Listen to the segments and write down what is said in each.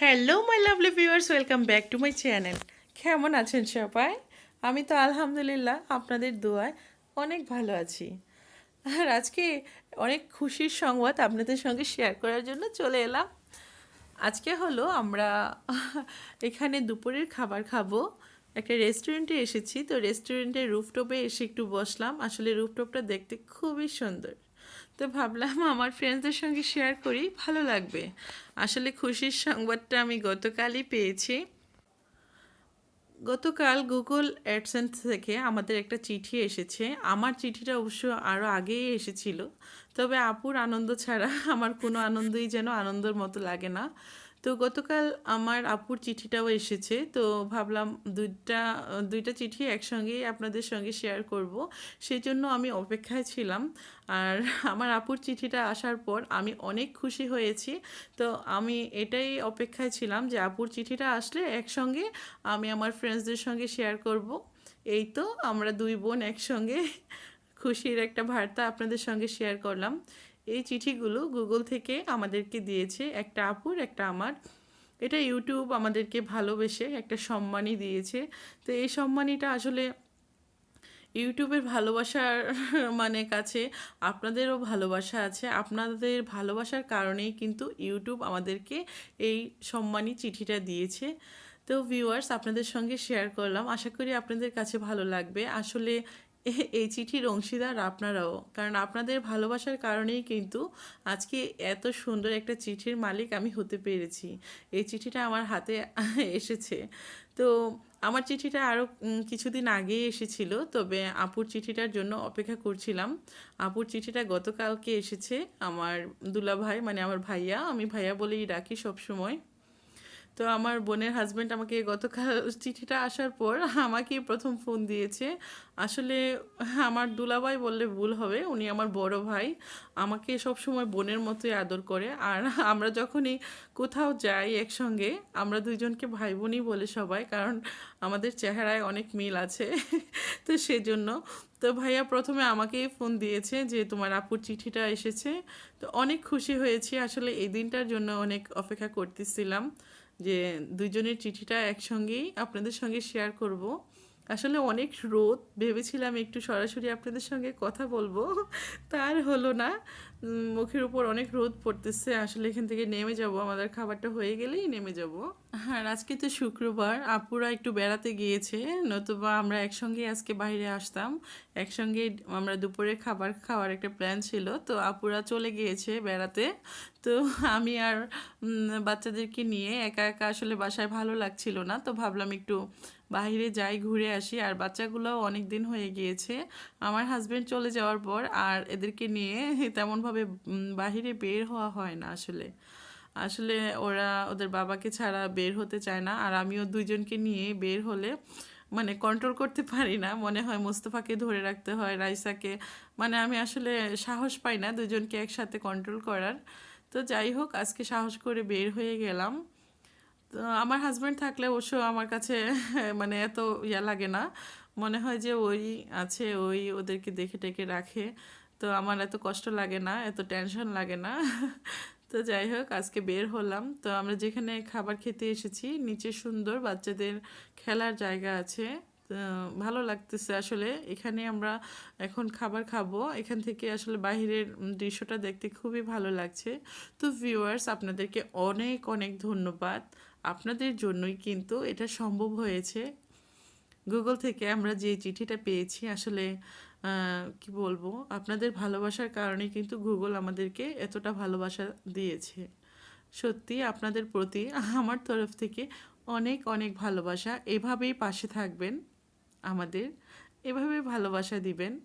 Hello my lovely viewers welcome back to my channel কেমন আছেন সবাই? আমি তো আলহামদুলিল্লাহ আপনাদের দোয়ায় অনেক ভালো আছি। আর আজকে অনেক খুশির সংবাদ আপনাদের সঙ্গে শেয়ার করার জন্য চলে এলাম। আজকে হলো আমরা এখানে দুপুরের খাবার খাব। একটা রেস্টুরেন্টে এসেছি। তো রেস্টুরেন্টের রুফটপে এসে একটু বসলাম। আসলে রুফটপটা দেখতে খুবই সুন্দর। তো ভাবলাম আমার ফ্রেন্ডসদের সঙ্গে শেয়ার করি, ভালো লাগবে। আসলে খুশির সংবাদটা আমি গতকালই পেয়েছি। গতকাল গুগল অ্যাডসেন্স থেকে আমাদের একটা চিঠি এসেছে। আমার চিঠিটা অবশ্য আরও আগেই এসেছিল। তবে আপুর আনন্দ ছাড়া আমার কোনো আনন্দই যেন আনন্দের মতো লাগে না। তো গতকাল আমার আপুর চিঠিটাও এসেছে, তো ভাবলাম দুইটা দুইটা চিঠি একসঙ্গেই আপনাদের সঙ্গে শেয়ার করব। সেই জন্য আমি অপেক্ষায় ছিলাম। আর আমার আপুর চিঠিটা আসার পর আমি অনেক খুশি হয়েছি। তো আমি এটাই অপেক্ষায় ছিলাম যে আপুর চিঠিটা আসলে একসঙ্গে আমি আমার ফ্রেন্ডসদের সঙ্গে শেয়ার করব। এই তো আমরা দুই বোন একসঙ্গে খুশির একটা বার্তা আপনাদের সঙ্গে শেয়ার করলাম। এই চিঠিগুলো গুগল থেকে আমাদেরকে দিয়েছে। একটা আপুর, একটা আমার। এটা ইউটিউব আমাদেরকে ভালোবেসে একটা সম্মানই দিয়েছে। তো এই সম্মানীটা আসলে ইউটিউবের ভালোবাসার মানে কাছে আপনাদেরও ভালোবাসা আছে। আপনাদের ভালোবাসার কারণেই কিন্তু ইউটিউব আমাদেরকে এই সম্মানী চিঠিটা দিয়েছে। তো ভিউয়ার্স আপনাদের সঙ্গে শেয়ার করলাম। আশা করি আপনাদের কাছে ভালো লাগবে। আসলে এই চিঠির অংশীদার আপনারাও। কারণ আপনাদের ভালোবাসার কারণেই কিন্তু আজকে এত সুন্দর একটা চিঠির মালিক আমি হতে পেরেছি। এই চিঠিটা আমার হাতে এসেছে। তো আমার চিঠিটা আরও কিছুদিন আগেই এসেছিল, তবে আপুর চিঠিটার জন্য অপেক্ষা করছিলাম। আপুর চিঠিটা গতকালকে এসেছে। আমার দুলা ভাই মানে আমার ভাইয়া, আমি ভাইয়া বলেই ডাকি সব সময় তো আমার বোনের হাজব্যান্ড আমাকে গতকাল চিঠিটা আসার পর আমাকে প্রথম ফোন দিয়েছে। আসলে আমার দুলাভাই বললে ভুল হবে, উনি আমার বড় ভাই। আমাকে সব সময় বোনের মতোই আদর করে। আর আমরা যখনই কোথাও যাই একসঙ্গে, আমরা দুইজনকে ভাই বোনই বলে সবাই, কারণ আমাদের চেহারায় অনেক মিল আছে। তো সেজন্য। তো ভাইয়া প্রথমে আমাকেই ফোন দিয়েছে যে, তোমার আপুর চিঠিটা এসেছে। তো অনেক খুশি হয়েছি। আসলে এই দিনটার জন্য অনেক অপেক্ষা করতেছিলাম। যে দুজনের চিঠিটা একসঙ্গেই আপনাদের সঙ্গে শেয়ার করব। আসলে অনেক রোদ, ভেবেছিলাম একটু সরাসরি আপনাদের সঙ্গে কথা বলব। তার হলো না মুখের উপর অনেক রোদ পড়তেছে, আসলে এখান থেকে নেমে যাব। আমাদের খাবারটা হয়ে গেলেই নেমে যাব। আর আজকে তো শুক্রবার, আপুরা একটু বেড়াতে গিয়েছে, নতুবা আমরা একসঙ্গে আজকে বাইরে আসতাম। একসঙ্গে আমরা দুপুরে খাবার খাওয়ার একটা প্ল্যান ছিল, তো আপুরা চলে গিয়েছে বেড়াতে। তো আমি আর বাচ্চাদেরকে নিয়ে একা একা আসলে বাসায় ভালো লাগছিল না, তো ভাবলাম একটু বাইরে যাই, ঘুরে আসি। আর বাচ্চাগুলোও অনেক দিন হয়ে গিয়েছে। আমার হাজবেন্ড চলে যাওয়ার পর আর এদেরকে নিয়ে তেমনভাবে উম, বাহিরে বের হওয়া হয় না আসলে। আসলে ওরা ওদের বাবাকে ছাড়া বের হতে চায় না। আর আমিও দুইজনকে নিয়ে বের হলে মানে কন্ট্রোল করতে পারি না। মনে হয় মোস্তফাকে ধরে রাখতে হয় রাইসাকে। মানে আমি আসলে সাহস পাই না দুজনকে একসাথে কন্ট্রোল করার। তো যাই হোক আজকে সাহস করে বের হয়ে গেলাম। তো আমার হাজব্যান্ড থাকলে অবশ্য আমার কাছে মানে এত ইয়া লাগে না। মনে হয় যে ওই আছে ওই ওদেরকে দেখে টেকে রাখে। তো আমার এত কষ্ট লাগে না এত টেনশন লাগে না। তো যাই হোক আজকে বের হলাম। তো আমরা যেখানে খাবার খেতে এসেছি নিচে সুন্দর বাচ্চাদের খেলার জায়গা আছে। ভালো লাগতেছে আসলে। এখানে আমরা এখন খাবার খাব। এখান থেকে আসলে বাইরের উম, দৃশ্যটা দেখতে খুবই ভালো লাগছে। তো ভিউয়ার্স আপনাদেরকে অনেক অনেক ধন্যবাদ। আপনাদের জন্যই কিন্তু এটা সম্ভব হয়েছে। গুগল থেকে আমরা যে চিঠিটা পেয়েছি আসলে কি বলব? আপনাদের ভালোবাসার কারণে কিন্তু গুগল আমাদেরকে এতটা ভালোবাসা দিয়েছে। সত্যি আপনাদের প্রতি আমার তরফ থেকে অনেক অনেক ভালোবাসা। এভাবেই পাশে থাকবেন আমাদের। এভাবে ভালোবাসা দিবেন।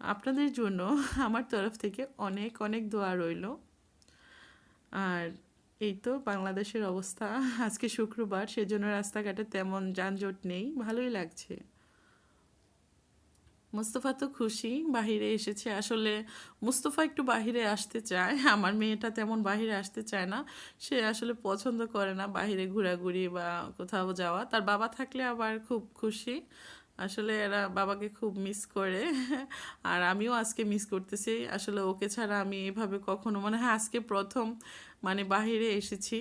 আপনাদের জন্য আমার তরফ থেকে অনেক অনেক দোয়া রইল। আর এই তো বাংলাদেশের অবস্থা। আজকে শুক্রবার, সেজন্য রাস্তাঘাটে তেমন যানজট নেই। ভালোই লাগছে। মুস্তফা তো খুশি, বাহিরে এসেছে। আসলে মুস্তফা একটু বাহিরে আসতে চায়। আমার মেয়েটা তেমন বাহিরে আসতে চায় না। সে আসলে পছন্দ করে না বাহিরে ঘোরাঘুরি বা কোথাও যাওয়া। তার বাবা থাকলে আবার খুব খুশি। আসলে এরা বাবাকে খুব মিস করে। আর আমিও আজকে মিস করতেছি। আসলে ওকে ছাড়া আমি এভাবে কখনো মানে হ্যাঁ আজকে প্রথম মানে বাহিরে এসেছি।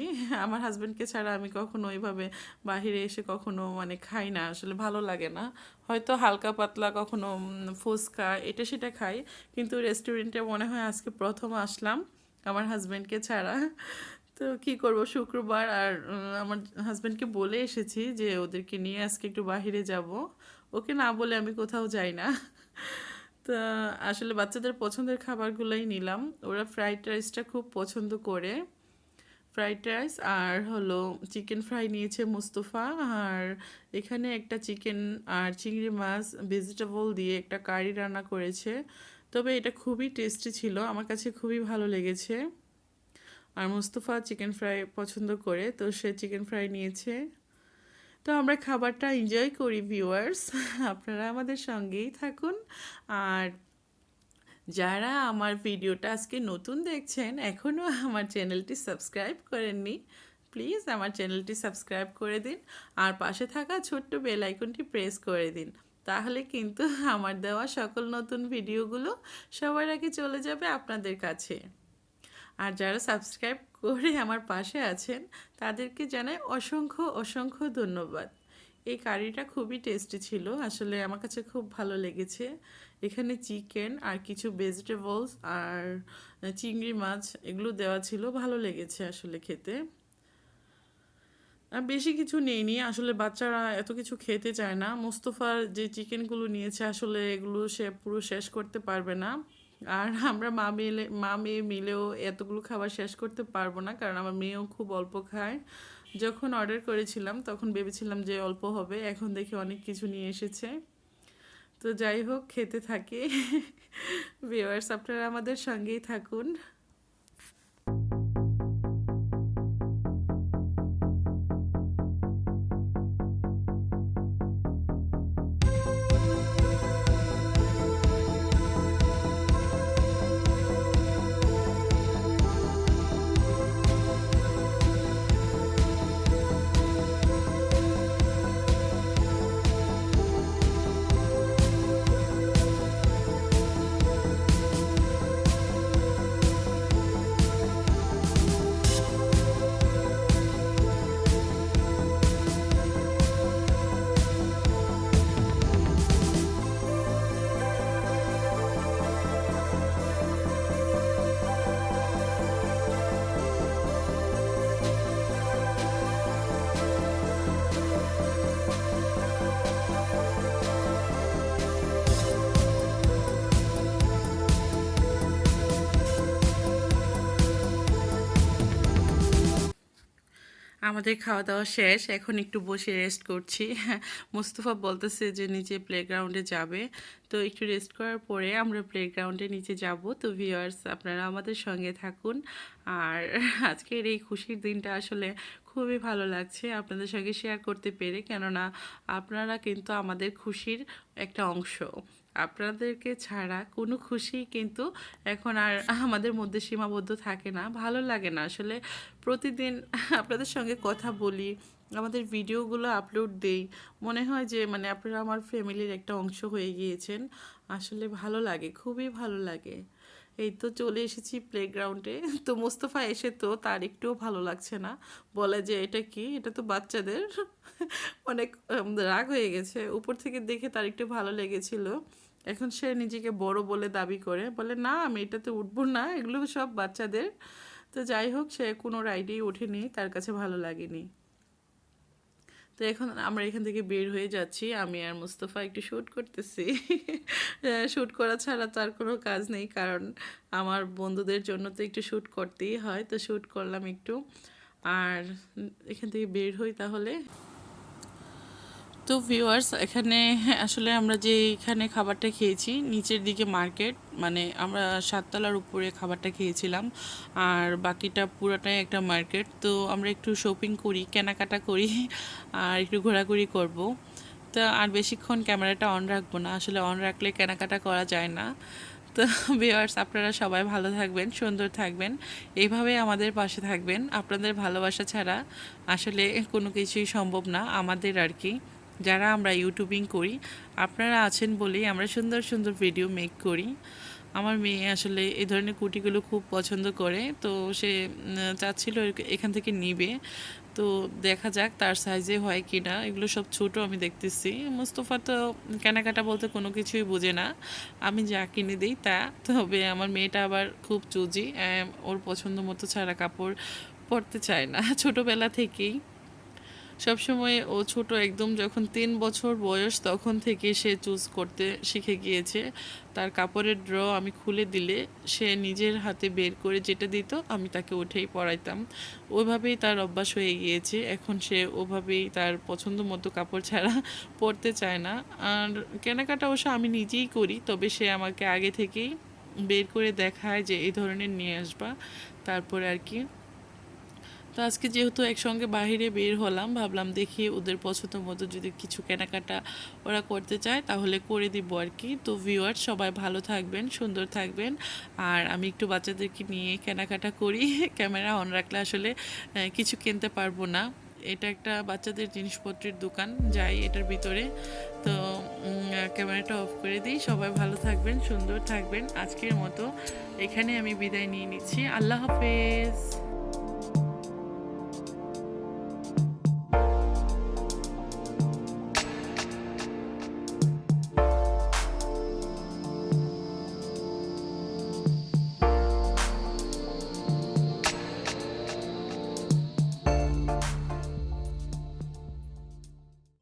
আমার হাজব্যান্ডকে ছাড়া আমি কখনো ওইভাবে বাহিরে এসে কখনো মানে খাই না, আসলে ভালো লাগে না। হয়তো হালকা পাতলা কখনো ফুচকা এটা সেটা খাই, কিন্তু রেস্টুরেন্টে মনে হয় আজকে প্রথম আসলাম আমার হাজব্যান্ডকে ছাড়া। তো কি করব, শুক্রবার আর আমার হাজব্যান্ডকে বলে এসেছি যে ওদেরকে নিয়ে আজকে একটু বাহিরে যাব। ওকে না বলে আমি কোথাও যাই না। আসলে বাচ্চাদের পছন্দের খাবারগুলোই নিলাম। ওরা ফ্রাইড রাইসটা খুব পছন্দ করে। ফ্রাইড রাইস আর হলো চিকেন ফ্রাই নিয়েছে মুস্তফা। আর এখানে একটা চিকেন আর চিংড়ি মাছ ভেজিটেবল দিয়ে একটা কারি রান্না করেছে। তবে এটা খুবই টেস্টি ছিল। আমার কাছে খুবই ভালো লেগেছে। আর মুস্তফা চিকেন ফ্রাই পছন্দ করে, তো সে চিকেন ফ্রাই নিয়েছে। তো আমরা খাবারটা এনজয় করি ভিউয়ার্স আপনারা আমাদের সঙ্গেই থাকুন। আর যারা আমার ভিডিওটা আজকে নতুন দেখছেন এখনও আমার চ্যানেলটি সাবস্ক্রাইব করেননি প্লিজ আমার চ্যানেলটি সাবস্ক্রাইব করে দিন। আর পাশে থাকা ছোট্ট বেল আইকনটি প্রেস করে দিন। তাহলে কিন্তু আমার দেওয়া সকল নতুন ভিডিওগুলো সবার আগে চলে যাবে আপনাদের কাছে। আর যারা সাবস্ক্রাইব করে আমার পাশে আছেন, তাদেরকে জানাই অসংখ্য অসংখ্য ধন্যবাদ। এই কারিটা খুবই টেস্টি ছিল, আসলে আমার কাছে খুব ভালো লেগেছে। এখানে চিকেন আর কিছু ভেজিটেবলস আর চিংড়ি মাছ এগুলো দেওয়া ছিল, ভালো লেগেছে আসলে খেতে। আর বেশি কিছু নেইনি, আসলে বাচ্চারা এত কিছু খেতে চায় না। মোস্তফার যে চিকেনগুলো নিয়েছে, আসলে এগুলো সে পুরো শেষ করতে পারবে না। আর আমরা মা মিলে, মা মেয়ে মিলেও এতগুলো খাবার শেষ করতে পারব না, কারণ আমার মেয়েও খুব অল্প খায়। যখন অর্ডার করেছিলাম, তখন ভেবেছিলাম যে অল্প হবে, এখন দেখি অনেক কিছু নিয়ে এসেছে। তো যাই হোক, খেতে থাকি। ভিওয়ার্স আপনারা আমাদের সঙ্গেই থাকুন। আমাদের খাওয়া দাওয়া শেষ, এখন একটু বসে রেস্ট করছি। মুস্তফা বলতেছে যে নিচে প্লেগ্রাউন্ডে যাবে। তো একটু রেস্ট করার পরে আমরা প্লেগ্রাউন্ডে নিচে যাব। তো ভিউয়ার্স আপনারা আমাদের সঙ্গে থাকুন। আর আজকের এই খুশির দিনটা আসলে খুবই ভালো লাগছে আপনাদের সঙ্গে শেয়ার করতে পেরে। কেননা আপনারা কিন্তু আমাদের খুশির একটা অংশ। আপনাদেরকে ছাড়া কোনো খুশি কিন্তু এখন আর আমাদের মধ্যে সীমাবদ্ধ থাকে না, ভালো লাগে না। আসলে প্রতিদিন আপনাদের সঙ্গে কথা বলি, আমাদের ভিডিওগুলো আপলোড দেই। মনে হয় যে মানে আপনারা আমার ফ্যামিলির একটা অংশ হয়ে গিয়েছেন। আসলে ভালো লাগে, খুবই ভালো লাগে। এই তো চলে এসেছি প্লেগ্রাউন্ডে তো মোস্তফা এসে তো তার একটুও ভালো লাগছে না। বলে যে, এটা কি? এটা তো বাচ্চাদের? অনেক রাগ হয়ে গেছে। উপর থেকে দেখে তার একটু ভালো লেগেছিল। এখন সে নিজেকে বড় বলে দাবি করে, বলে, না, আমি এটাতে উঠবো না, এগুলো সব বাচ্চাদের। তো যাই হোক, সে কোনো রাইডেই ওঠেনি, তার কাছে ভালো লাগেনি। তো এখন আমরা এখান থেকে বের হয়ে যাচ্ছি, আমি আর মুস্তফা একটু শ্যুট করতেছি। শ্যুট করা ছাড়া তো আর কোনো কাজ নেই, কারণ আমার বন্ধুদের জন্য তো একটু শ্যুট করতেই হয়, তো শ্যুট করলাম একটু। আর এখান থেকে বের হই তাহলে। তো ভিউয়ার্স এখানে আসলে আমরা যে এখানে খাবারটা খেয়েছি, নিচের দিকে মার্কেট মানে আমরা সাততলার উপরে খাবারটা খেয়েছিলাম। আর বাকিটা পুরোটাই একটা মার্কেট তো আমরা একটু শপিং করি, কেনাকাটা করি, আর একটু ঘোরাঘুরি করব। তো আর বেশিক্ষণ ক্যামেরাটা অন রাখব না, আসলে অন রাখলে কেনাকাটা করা যায় না। তো ভিউয়ার্স আপনারা সবাই ভালো থাকবেন, সুন্দর থাকবেন এইভাবে আমাদের পাশে থাকবেন। আপনাদের ভালোবাসা ছাড়া আসলে কোনো কিছুই সম্ভব না, আমাদের আর কি। যারা আমরা ইউটিউবিং করি, আপনারা আছেন বলেই আমরা সুন্দর সুন্দর ভিডিও মেক করি। আমার মেয়ে আসলে এই ধরনের কুটিগুলো খুব পছন্দ করে, তো সে চাচ্ছিল এখান থেকে নিবে। তো দেখা যাক তার সাইজে হয় কি না এগুলো সব ছোট আমি দেখতেছি। মুস্তফা তো কেনাকাটা বলতে কোনো কিছুই বোঝে না। আমি যা কিনে দিই তা। তবে আমার মেয়েটা আবার খুব চুজি ওর পছন্দ মতো ছাড়া কাপড় পরতে চায় না। ছোটবেলা থেকেই। সবসময় ও ছোট একদম যখন তিন বছর বয়স তখন থেকে সে চুজ করতে শিখে গিয়েছে। তার কাপড়ের ড্র আমি খুলে দিলে সে নিজের হাতে বের করে যেটা দিত আমি তাকে উঠেই পরাইতাম। ওইভাবেই তার অভ্যাস হয়ে গিয়েছে। এখন সে ওভাবেই তার পছন্দ মতো কাপড় ছাড়া পরতে চায় না। আর কেনাকাটা অবশ্য আমি নিজেই করি, তবে সে আমাকে আগে থেকেই বের করে দেখায় যে এই ধরনের নিয়ে আসবা। তারপরে আর কি। তো আজকে যেহেতু একসঙ্গে বাইরে বের হলাম, ভাবলাম দেখি ওদের পছন্দ মতো যদি কিছু কেনাকাটা ওরা করতে চায় তাহলে করে দিব আর কি। তো ভিউয়ার সবাই ভালো থাকবেন, সুন্দর থাকবেন। আর আমি একটু বাচ্চাদেরকে নিয়ে কেনাকাটা করি, ক্যামেরা অন রাখলে আসলে কিছু কিনতে পারব না। এটা একটা বাচ্চাদের জিনিসপত্রের দোকান, যাই এটার ভিতরে। তো ক্যামেরাটা অফ করে দিই। সবাই ভালো থাকবেন, সুন্দর থাকবেন। আজকের মতো এখানে আমি বিদায় নিয়ে নিচ্ছি। আল্লাহ হাফেজ।